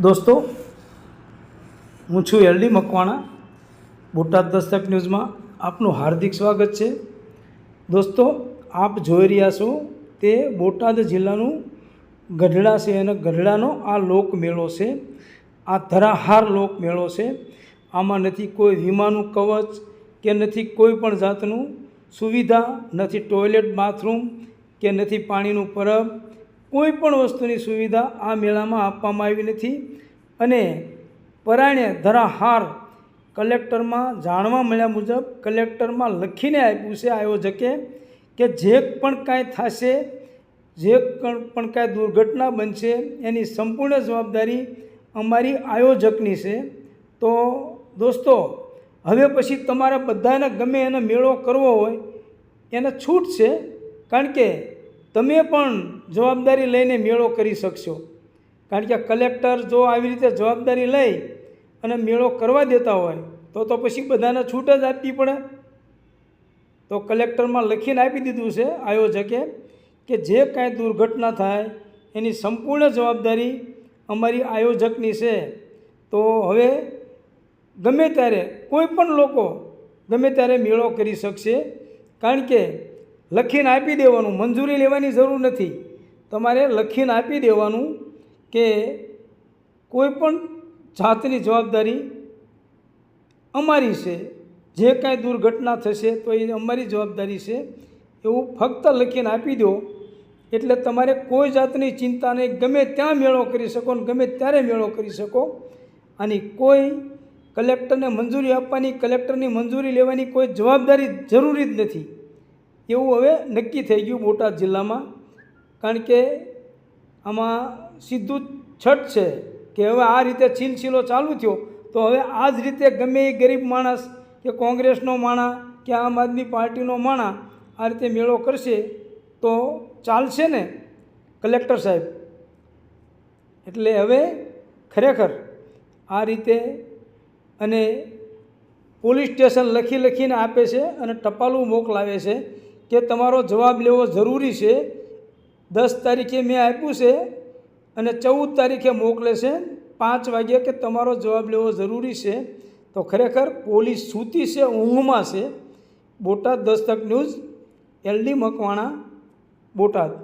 દોસ્તો, હું છું એલડી મકવાણા, બોટાદ દસ્તક ન્યૂઝમાં આપનું હાર્દિક સ્વાગત છે. દોસ્તો, આપ જોઈ રહ્યા છો તે બોટાદ જિલ્લાનું ગઢડા છે અને ગઢડાનો આ લોકમેળો છે. આ ધરાહાર લોકમેળો છે. આમાં નથી કોઈ વીમાનું કવચ કે નથી કોઈ પણ જાતનું સુવિધા, નથી ટોયલેટ, બાથરૂમ કે નથી પાણીનું પરબ કોઈ પણ વસ્તુની સુવિધા આ મેળામાં આપવામાં આવી નથી અને પરાયણે ધરાહાર કલેક્ટરમાં જાણવા મળ્યા મુજબ કલેક્ટરમાં લખીને આપ્યું છે આયોજકે કે જે પણ કાંઈ થશે, જે પણ કાંઈ દુર્ઘટના બનશે એની સંપૂર્ણ જવાબદારી અમારી આયોજકની છે. તો દોસ્તો, હવે પછી તમારે બધાને ગમે એને મેળો કરવો હોય, એને છૂટ છે. કારણ કે તમે પણ જવાબદારી લઈને મેળો કરી શકશો. કારણ કે કલેક્ટર જો આવી રીતે જવાબદારી લઈ અને મેળો કરવા દેતા હોય, તો તો પછી બધાને છૂટ જ આપવી પડે. તો કલેક્ટરમાં લખીને આપી દીધું છે આયોજકે કે જે કાંઈ દુર્ઘટના થાય, એની સંપૂર્ણ જવાબદારી અમારી આયોજકની છે. તો હવે ગમે ત્યારે કોઈ પણ લોકો ગમે ત્યારે મેળો કરી શકશે. કારણ કે લખીને આપી દેવાનું, મંજૂરી લેવાની જરૂર નથી. તમારે લખીને આપી દેવાનું કે કોઈ પણ જાતની જવાબદારી અમારી છે, જે કાંઈ દુર્ઘટના થશે તો એ અમારી જવાબદારી છે, એવું ફક્ત લખીને આપી દો. એટલે તમારે કોઈ જાતની ચિંતા નહીં ગમે ત્યાં મેળો કરી શકો ને ગમે ત્યારે મેળો કરી શકો. અને કોઈ કલેક્ટરને મંજૂરી આપવાની, કલેક્ટરની મંજૂરી લેવાની કોઈ જવાબદારી જરૂરી જ નથી. એવું હવે નક્કી થઈ ગયું બોટાદ જિલ્લામાં. કારણ કે આમાં સીધું છઠ છે કે હવે આ રીતે છીલછીલો ચાલુ થયો. તો હવે આ જ રીતે ગમે એ ગરીબ માણસ કે કોંગ્રેસનો માણા કે આમ આદમી પાર્ટીનો માણા આ રીતે મેળો કરશે તો ચાલશે ને કલેક્ટર સાહેબ? એટલે હવે ખરેખર આ રીતે અને પોલીસ સ્ટેશન લખી લખીને આપે છે અને ટપાલું મોકલાવે છે. કે તમારો જવાબ લેવો જરૂરી છે. દસ તારીખે મેં આપ્યું છે અને ચૌદ તારીખે મોકલે છે. પાંચ વાગ્યા કે તમારો જવાબ લેવો જરૂરી છે. તો ખરેખર પોલીસ સૂતી છે, ઊંઘમાં છે. Botad Dastak news, LD Makwana, Botad.